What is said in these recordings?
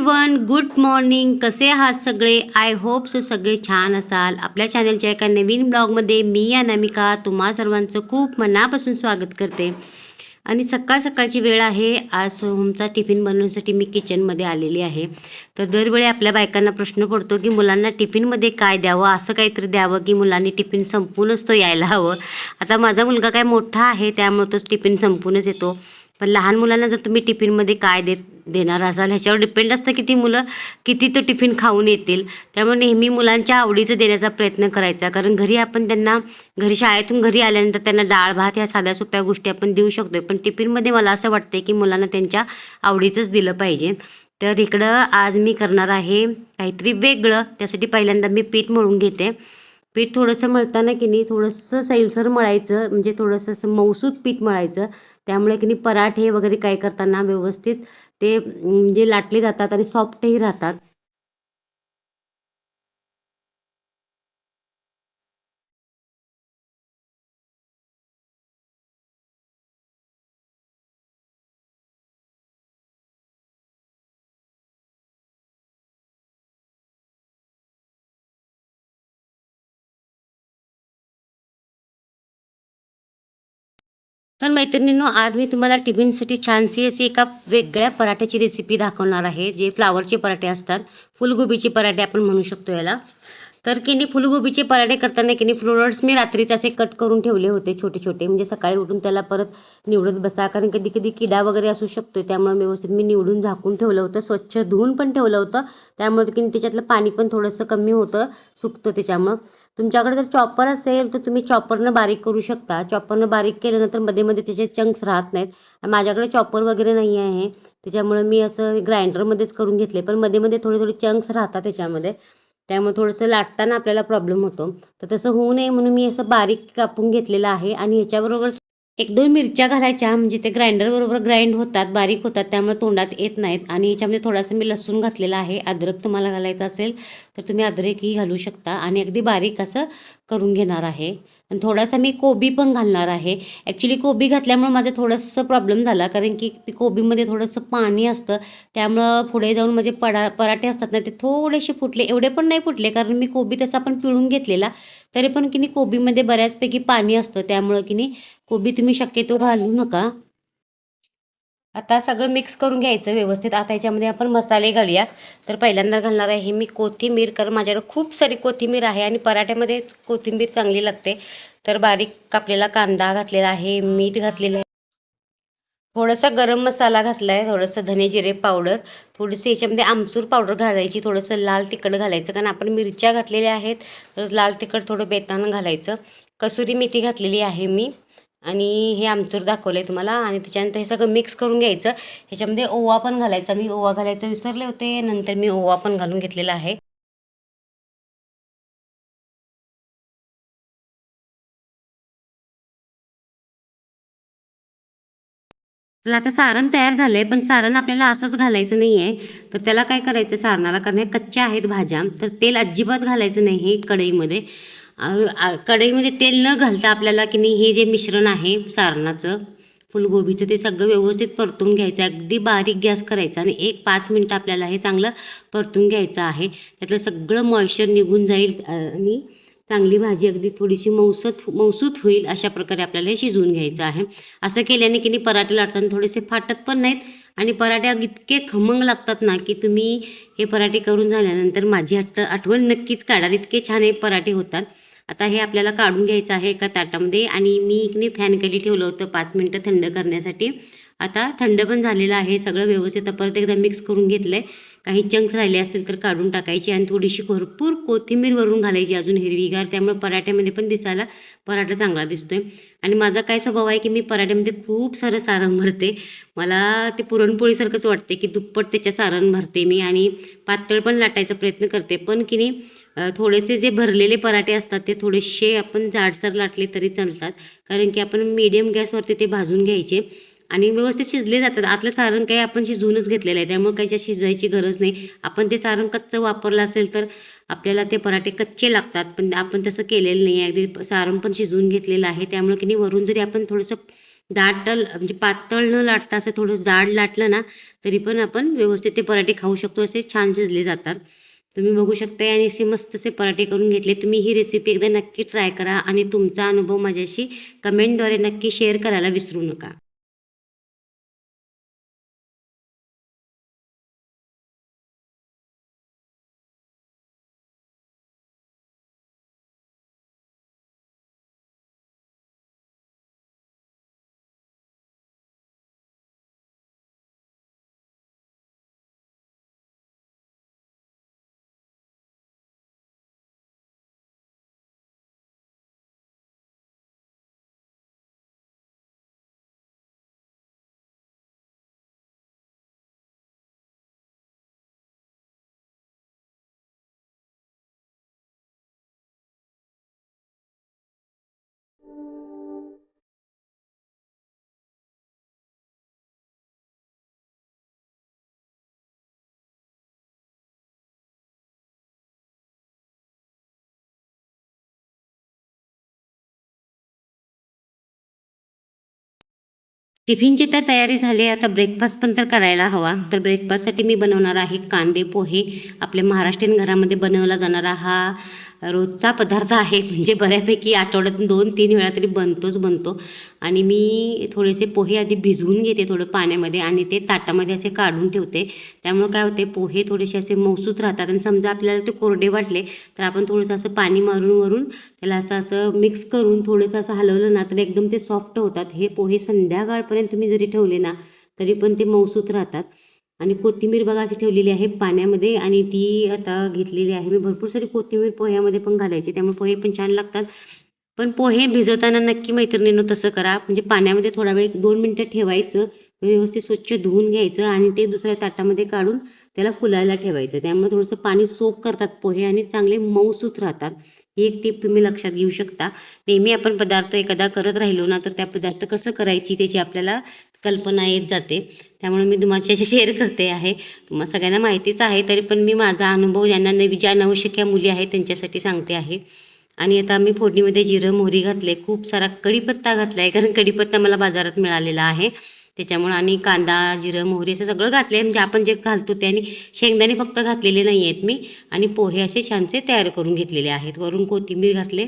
One good morning कसे आहात सगळे? आय होप सो सगळे छान असाल. आपल्या चॅनलच्या एका नवीन ब्लॉगमध्ये मी अनामिका तुम्हा सर्वांचं खूप मनापासून स्वागत करते. आणि सकाळ सकाळची वेळ आहे. आज सोहमचा टिफिन बनवण्यासाठी मी किचनमध्ये आलेली आहे. तर दरवेळी आपल्या बायकांना प्रश्न पडतो की मुलांना टिफिनमध्ये काय द्यावं? असं काहीतरी द्यावं की मुलांनी टिफिन संपूनच तो यायला हवं? आता माझा मुलगा काय मोठा आहे त्यामुळे तो टिफिन संपूनच येतो. पण लहान मुलांना जर तुम्ही टिफिनमध्ये काय देत देणार असाल ह्याच्यावर डिपेंड असतं की ती मुलं किती तो टिफिन खाऊन येतील. त्यामुळे नेहमी मुलांच्या आवडीचं देण्याचा प्रयत्न करायचा. कारण घरी आपण त्यांना घरी शाळेतून घरी आल्यानंतर त्यांना डाळ भात ह्या साध्या सोप्या गोष्टी आपण देऊ शकतो पण टिफिनमध्ये मला असं वाटते की मुलांना त्यांच्या आवडीचंच दिलं पाहिजे. तर इकडं आज मी करणार आहे काहीतरी वेगळं. त्यासाठी पहिल्यांदा मी पीठ मळून घेते. पीठ थोडंसं मळताना की नाही थोडंसं सैलसर मळायचं म्हणजे थोडंसं असं मौसूद पीठ मळायचं. त्यामुळे की नाही पराठे वगैरे काय करताना व्यवस्थित ते म्हणजे लाटले जातात आणि सॉफ्टही राहतात. तर मैत्रिणींनो आज मी तुम्हाला टिफिनसाठी छानशी अशी एका वेगळ्या पराठ्याची रेसिपी दाखवणार आहे जे फ्लावरचे पराठे असतात फुलगोबीचे पराठे आपण म्हणू शकतो याला. तर की नाही फुलगोबीचे पराठे करताना की नाही फ्लोरर्स मी रात्रीचे असे कट करून ठेवले होते छोटे छोटे म्हणजे सकाळी उठून त्याला परत निवडत बसा. कारण कधी कधी किडा वगैरे असू शकतो त्यामुळे व्यवस्थित मी निवडून झाकून ठेवलं होतं. स्वच्छ धुवून पण ठेवलं होतं. त्यामुळे की नाही त्याच्यातलं पाणी पण थोडंसं कमी होतं सुकतं त्याच्यामुळं. तुमच्याकडे जर चॉपर असेल तर तुम्ही चॉपरनं बारीक करू शकता. चॉपरनं बारीक केल्यानंतरमध्ये मध्ये त्याचे चंक्स राहत नाहीत. माझ्याकडे चॉपर वगैरे नाही आहे. त्याच्यामुळे मी असं ग्राइंडरमध्येच करून घेतले. पण मध्ये मध्ये थोडे थोडे चंक्स राहतात त्याच्यामध्ये. त्यामुळे थोडंसं लाटताना आपल्याला प्रॉब्लेम होतो. तर तसं होऊ नये म्हणून मी असं बारीक कापून घेतलेलं आहे आणि ह्याच्याबरोबर एक दोन मिरच्या घालायच्या म्हणजे ते ग्राइंडरबरोबर ग्राइंड होतात बारीक होतात त्यामुळे तोंडात येत नाहीत. आणि ह्याच्यामध्ये थोडासा मी लसूण घातलेला आहे अद्रक तुम्हाला घालायचं असेल तर तुम्ही अद्रकही घालू शकता. आणि अगदी बारीक असं करून घेणार आहे. आणि थोडासा मी कोबी पण घालणार आहे. ॲक्च्युली कोबी घातल्यामुळं माझं थोडंसं प्रॉब्लेम झाला. कारण की कोबीमध्ये थोडंसं पाणी असतं. त्यामुळं पुढे जाऊन माझे पडा पराठे असतात ना ते थोडेसे फुटले. एवढे पण नाही फुटले. कारण मी कोबी तसा पण पिळून घेतलेला. तरी पण की नाही कोबीमध्ये बऱ्याचपैकी पाणी असतं. त्यामुळं की नाही कोबी तुम्ही शक्यतो घालू नका. आता सगळं मिक्स करून घ्यायचं व्यवस्थित. आता याच्यामध्ये आपण मसाले घालूया तर पहिल्यांदा घालणार आहे मी कोथिंबीर कारण माझ्याकडे खूप सारी कोथिंबीर आहे आणि पराठ्यामध्ये कोथिंबीर चांगली लागते. तर बारीक कापलेला कांदा घातलेला आहे मीठ घातलेलं आहे. थोडासा गरम मसाला घातला आहे थोडंसं धने जिरे पावडर. थोडीशी याच्यामध्ये आमचूर पावडर घालायची थोडंसं लाल तिखट घालायचं कारण आपण मिरच्या घातलेल्या आहेत. तर लाल तिखट थोडं बेतानं घालायचं. कसुरी मेथी घातलेली आहे मी. आणि हे आमचूर दाखवलं आहे तुम्हाला. आणि त्याच्यानंतर हे सगळं मिक्स करून घ्यायचं. ह्याच्यामध्ये ओवा पण घालायचा. मी ओवा घालायचं विसरले होते. नंतर मी ओवा पण घालून घेतलेला आहे. तर आता सारण तयार झालं आहे पण सारण आपल्याला असंच घालायचं नाही आहे तर त्याला काय करायचं? सारणाला कारण कच्च्या आहेत भाज्या. तर तेल अजिबात घालायचं नाही कढईमध्ये. कढईमध्ये तेल न घालता आपल्याला की नाही हे जे मिश्रण आहे सारणाचं फुलगोबीचं ते सगळं व्यवस्थित परतून घ्यायचं. अगदी बारीक गॅस करायचा आणि एक पाच मिनटं आपल्याला हे चांगलं परतून घ्यायचं आहे. त्यातलं सगळं मॉइश्चर निघून जाईल आणि चांगली भाजी अगदी थोडीशी मौसत मौसूत होईल अशा प्रकारे आपल्याला हे शिजवून घ्यायचं आहे. असं केल्याने की नाही पराठे लाटताना थोडेसे फाटत पण नाहीत आणि पराठे इतके खमंग लागतात ना की तुम्ही हे पराठे करून झाल्यानंतर माझी आठ आठवण नक्कीच काढाल. इतके छान हे पराठे होतात. आता हे आपल्याला काढून घ्यायचं आहे एका ताटामध्ये आणि मी इकडे फॅन खाली ठेवलं होतं पाच मिनटं थंड करण्यासाठी. आता थंड पण झालेलं आहे सगळं व्यवस्थित. परत एकदा मिक्स करून घेतलं आहे काही चंक्स राहिले असतील तर काढून टाकायचे आणि थोडीशी भरपूर कोथिंबीर वरून घालायची अजून हिरवीगार. त्यामुळे पराठ्यामध्ये पण दिसायला पराठा चांगला दिसतोय. आणि माझा काय स्वभाव आहे की मी पराठ्यामध्ये खूप सारं सारण भरते. मला ते पुरणपोळीसारखंच वाटते की दुप्पट त्याच्या सारण भरते मी आणि पातळ पण लाटायचा प्रयत्न करते. पण की नाही थोडेसे जे भरलेले पराठे असतात ते थोडेसे आपण जाडसर लाटले तरी चालतात. कारण की आपण मीडियम गॅसवरती ते भाजून घ्यायचे. आणि व्यवस्थित शिजले जातात. आतलं सारण काही आपण शिजवूनच घेतलेलं आहे. त्यामुळे काही शिजायची गरज नाही. आपण ते सारण कच्चं वापरलं असेल तर आपल्याला ते पराठे कच्चे लागतात. पण आपण तसं केलेलं नाही आहे. अगदी सारण पण शिजवून घेतलेलं आहे. त्यामुळे की नाही वरून जरी आपण थोडंसं दाटल म्हणजे पातळ न लाटता असं थोडं जाड लाटलं ना तरी पण आपण व्यवस्थित ते पराठे खाऊ शकतो. असे छान शिजले जातात. तुम्ही बघू शकता आणि असे मस्त असे पराठे करून घेतले. तुम्ही ही रेसिपी एकदा नक्की ट्राय करा. आणि तुमचा अनुभव माझ्याशी कमेंटद्वारे नक्की शेअर करायला विसरू नका. टिफिनची तर तयारी झाली आता ब्रेकफास्ट पण तर करायला हवा. तर ब्रेकफास्टसाठी मी बनवणार आहे कांदे पोहे. आपल्या महाराष्ट्रीयन घरामध्ये बनवला जाणारा हा रोजचा पदार्थ आहे. म्हणजे बऱ्यापैकी आठवड्यातून दोन तीन वेळा तरी बनतोच बनतो. आणि मी थोडेसे पोहे आधी भिजवून घेते थोडं पाण्यामध्ये आणि ते ताटामध्ये असे काढून ठेवते. त्यामुळं काय होते पोहे थोडेसे असे मौसूत राहतात. आणि समजा आपल्याला ते कोरडे वाटले तर आपण थोडंसं असं पाणी मारून वरून त्याला असं असं मिक्स करून थोडंसं असं हलवलं ना तर एकदम ते सॉफ्ट होतात. हे पोहे संध्याकाळपर्यंत तुम्ही जरी ठेवले ना तरी पण ते मौसूत राहतात. आणि कोथिंबीर बघा अशी ठेवलेली आहे पाण्यामध्ये आणि ती आता घेतलेली आहे. मी भरपूर सारी कोथिंबीर पोह्यामध्ये पण घालायची त्यामुळे पोहे पण छान लागतात. पण पोहे भिजवताना नक्की मैत्रिणीनं तसं करा. म्हणजे पाण्यामध्ये थोडा वेळ दोन मिनटं ठेवायचं. व्यवस्थित स्वच्छ धुवून घ्यायचं आणि ते दुसऱ्या ताटामध्ये काढून त्याला फुलायला ठेवायचं. त्यामुळे थोडंसं पाणी सोप करतात पोहे आणि चांगले मऊसूत राहतात. ही एक टीप तुम्ही लक्षात घेऊ शकता. नेहमी आपण पदार्थ एखादा करत राहिलो ना तर त्या पदार्थ कसं करायची त्याची आपल्याला कल्पना येत जाते. त्यामुळे मी तुम्हाला शेअर करते आहे. तुम्हाला सगळ्यांना माहितीच आहे तरी पण मी माझा अनुभव ज्यांना नवी ज्या नवशिक्या मुली आहेत त्यांच्यासाठी सांगते आहे. आणि आता मी फोडणीमध्ये जिरं मोहरी घातले खूप सारा कढीपत्ता घातला आहे कारण कढीपत्ता मला बाजारात मिळालेला आहे. त्याच्यामुळं आणि कांदा जिरं मोहरी असं सगळं घातलं आहे म्हणजे आपण जे घालतो ते आणि शेंगदाणे फक्त घातलेले नाही आहेत मी. आणि पोहे असे छानसे तयार करून घेतलेले आहेत. वरून कोथिंबीर घातले.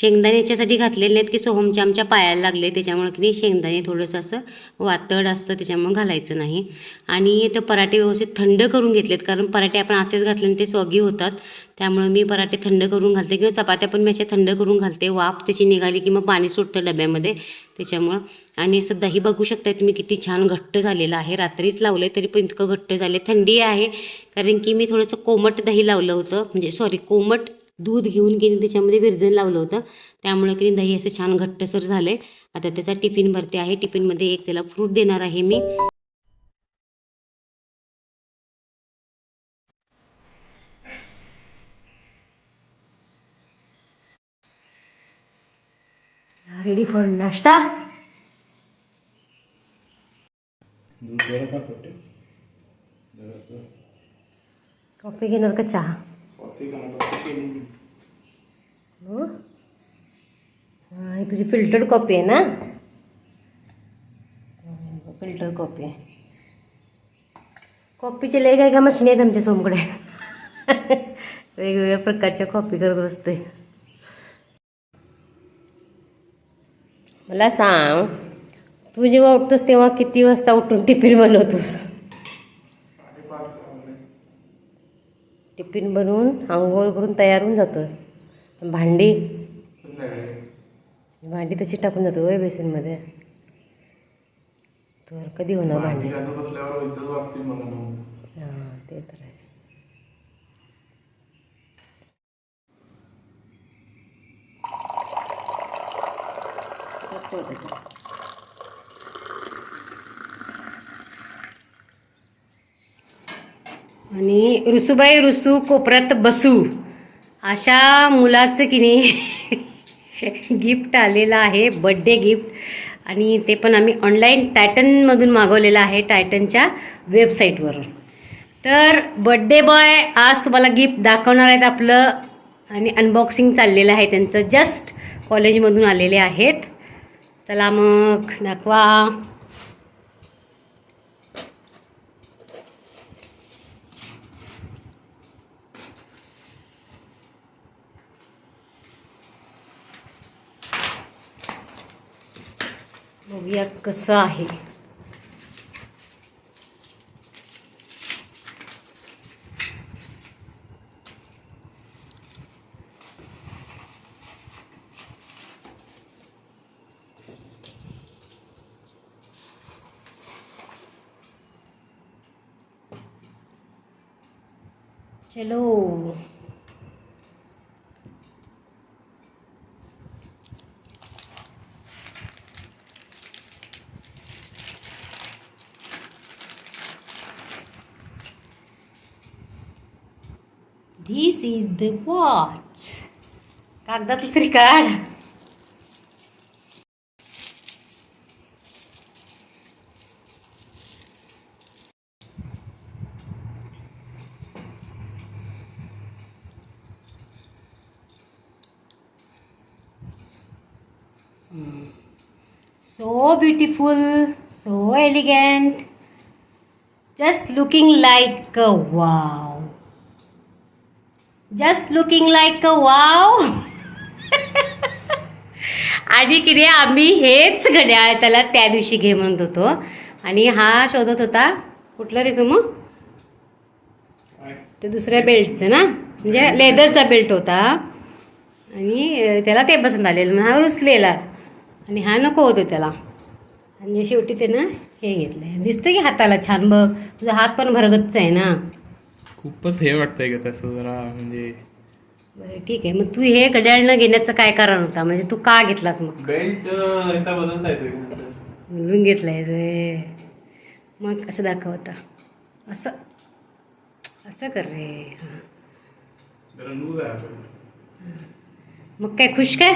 शेंगदाणे याच्यासाठी घातलेले नाहीत की सोहमच्या आमच्या पायाला लागले त्याच्यामुळे की नाही शेंगदाणे थोडंसं असं वातड असतं त्याच्यामुळे घालायचं नाही. आणि ते पराठे व्यवस्थित थंड करून घेतलेत कारण पराठे आपण असेच घातल्याने ते स्वगी होतात. त्यामुळे मी पराठे थंड करून घालते किंवा चपात्या पण मी अशा थंड करून घालते. वाफ त्याची निघाली की मग पाणी सुटतं डब्यामध्ये त्याच्यामुळं. आणि असं दही बघू शकता तुम्ही किती छान घट्ट झालेलं आहे. रात्रीच लावलं तरी पण इतकं घट्ट झाले थंडी आहे कारण की मी थोडंसं कोमट दही लावलं होतं म्हणजे सॉरी कोमट दूध घेऊन की त्याच्यामध्ये विरजण लावलं होतं. त्यामुळे की दही असं छान घट्टसर झालंय. आता त्याचा टिफिन भरते आहे. टिफिनमध्ये एक त्याला फ्रूट देणार आहे मी. Ready for nashta? कॉफी घेणार का चहा? हो? हां? ही तुझी फिल्टर्ड कॉपी आहे ना? फिल्टर कॉपी आहे कॉपीचे लय काय का मशीन आहेत आमच्या सोमकडे. वेगवेगळ्या प्रकारच्या कॉपी करत बसते मला सांग तू जेव्हा उठतोस तेव्हा किती वाजता उठून टिफिन बनवतोस? टिफिन बनवून आंघोळ करून तयार होऊन जातो भांडी? भांडी तशी टाकून जातो वय बेसिनमध्ये. तर कधी होणार भांडी हां ते तर आहे. आणि रुसूबाई रुसू कोपऱ्यात बसू. अशा मुलाचं की नाही गिफ्ट आलेलं आहे बड्डे गिफ्ट आणि ते पण आम्ही ऑनलाईन टायटनमधून मागवलेलं आहे टायटनच्या वेबसाईटवरून तर बड्डे बॉय आज तुम्हाला गिफ्ट दाखवणार आहेत आपलं. आणि अनबॉक्सिंग चाललेलं आहे त्यांचं. जस्ट कॉलेजमधून आलेले आहेत. चला मग दाखवा. बघूया कसं आहे. चलो. धिस इज द वॉच कागदातलं तरी काढ so beautiful so elegant just looking like a wow Just looking like a wow. आणि की रे आम्ही हेच घड्याळ त्याला त्या दिवशी घे म्हणत होतो. आणि हा शोधत होता. कुठलं रे समो? ते दुसऱ्या बेल्टचं ना? म्हणजे लेदरचा बेल्ट होता. आणि अं, त्याला ते पसंत आलेलं. मग हा रुसलेला. आणि हा नको होतं त्याला. आणि शेवटी त्यानं हे घेतलं आहे दिसतं की हाताला छान बघ. तुझा हात पण भरगतच आहे ना? खूपच हे वाटतंय का तसं जरा म्हणजे बरं ठीक आहे. मग तू हे घड्याळ न घेण्याचं काय कारण होता? म्हणजे तू का घेतलास मग? बेल्ट याचा बदलता येतोय का नंतर? म्हणून घेतलाय रे. मग असं दाखवता असं. असं कर रे. हां. जरा लूज आहे बेल्ट मग काय खुश काय?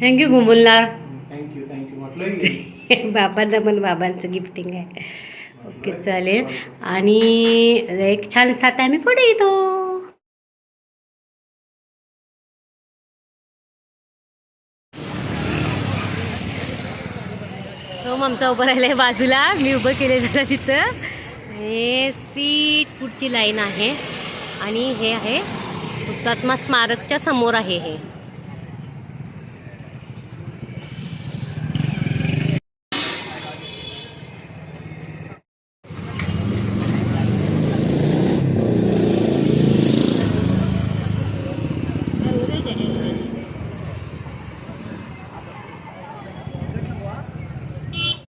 थँक्यू घुमवणार थँक्यू थँक्यू म्हटलं की? बाबांना पण बाबांचं गिफ्टिंग आहे. ओके चालेल. आणि एक छान साथ आम्ही पुढे येतो. हो, आमचा उभं राहिला आहे बाजूला. मी उभं केले जरा तिथं. हे स्ट्रीट फूडची लाईन आहे. आणि हे आहे हुतात्मा स्मारकच्या समोर आहे हे.